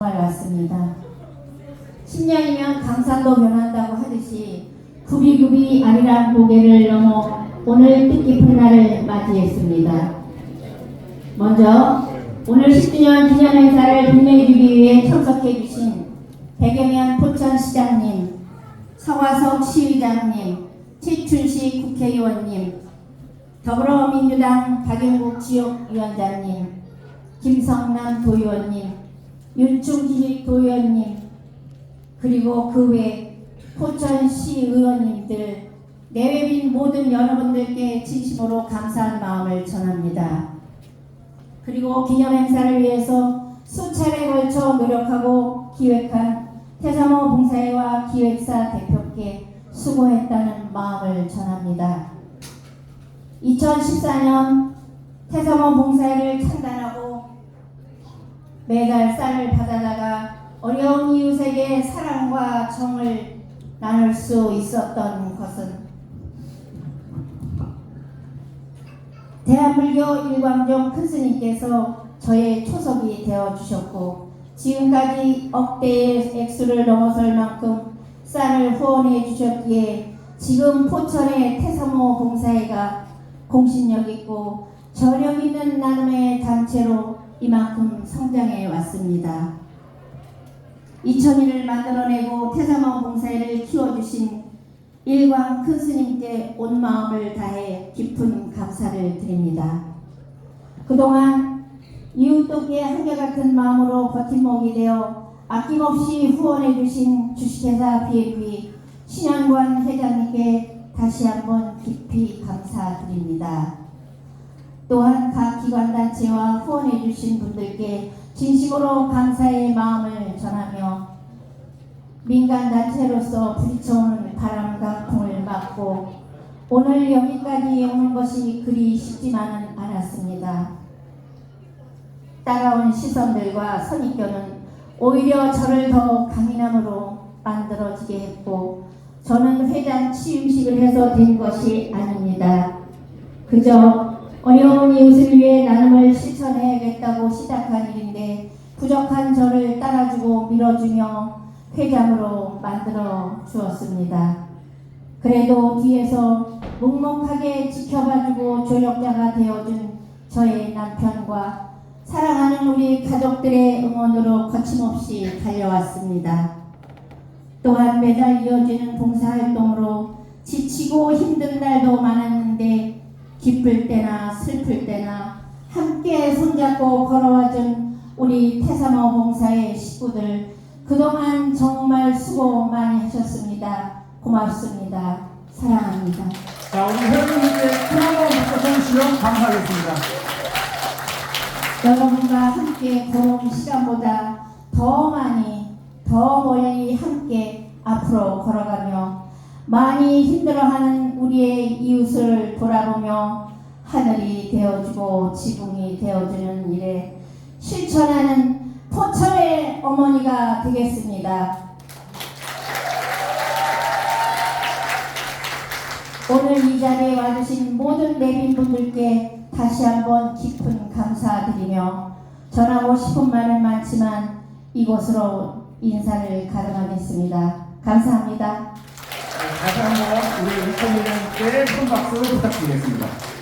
왔습니다. 10년이면 강산도 변한다고 하듯이 굽이굽이 아리랑 고개를 넘어 오늘 뜻깊은 날을 맞이했습니다. 먼저 오늘 10주년 기념 행사를 빛내주기 위해 참석해 주신 백영현 포천시장님, 서화석 시의장님, 최춘식 국회의원님, 더불어민주당 박영국 지역위원장님, 김성남 도의원님, 윤충기 도의원님, 그리고 그 외 포천시 의원님들, 내외빈 모든 여러분들께 진심으로 감사한 마음을 전합니다. 그리고 기념 행사를 위해서 수차례 걸쳐 노력하고 기획한 태사모 봉사회와 기획사 대표께 수고했다는 마음을 전합니다. 2014년 태사모 봉사회를 창단하고 매달 쌀을 받아다가 어려운 이웃에게 사랑과 정을 나눌 수 있었던 것은 대한불교 일광종 큰스님께서 저의 초석이 되어 주셨고 지금까지 억대의 액수를 넘어설 만큼 쌀을 후원해 주셨기에 지금 포천의 태사모 봉사회가 공신력 있고 저력 있는 나눔의 단체로 이만큼 성장해 왔습니다. 2000일을 만들어내고 태사모 봉사회를 키워주신 일광 큰 스님께 온 마음을 다해 깊은 감사를 드립니다. 그동안 이웃돕기에 한결같은 마음으로 버팀목이 되어 아낌없이 후원해주신 주식회사 BAP 신현관 회장님께 다시 한번 깊이 감사드립니다. 또한 각 기관단체와 후원해주신 분들께 진심으로 감사의 마음을 전하며 민간단체로서 부딪혀오는 바람 강풍을 막고 오늘 여기까지 오는 것이 그리 쉽지만은 않았습니다. 따라온 시선들과 선입견은 오히려 저를 더 강인함으로 만들어지게 했고 저는 회장 취임식을 해서 된 것이 아닙니다. 그저 어려운 이웃을 위해 나눔을 실천해야겠다고 시작한 일인데 부족한 저를 따라주고 밀어주며 회장으로 만들어 주었습니다. 그래도 뒤에서 묵묵하게 지켜봐주고 조력자가 되어준 저의 남편과 사랑하는 우리 가족들의 응원으로 거침없이 달려왔습니다. 또한 매달 이어지는 봉사활동으로 지치고 힘든 날도 많았는데 기쁠 때나 슬플 때나 함께 손잡고 걸어와준 우리 태사모 봉사의 식구들 그동안 정말 수고 많이 하셨습니다. 고맙습니다. 사랑합니다. 자, 우리 회원님께 큰한번 붙여서 시험 감사하겠습니다. 여러분과 함께 걸어온 시간보다 더 많이 더 멀리 함께 앞으로 걸어가며 많이 힘들어하는 우리의 이웃을 돌아보며 하늘이 되어주고 지붕이 되어주는 일에 실천하는 포천의 어머니가 되겠습니다. 오늘 이 자리에 와주신 모든 내빈분들께 다시 한번 깊은 감사드리며 전하고 싶은 말은 많지만 이곳으로 인사를 가름하겠습니다. 감사합니다. 다시 한번 우리 큰 박수 부탁드리겠습니다.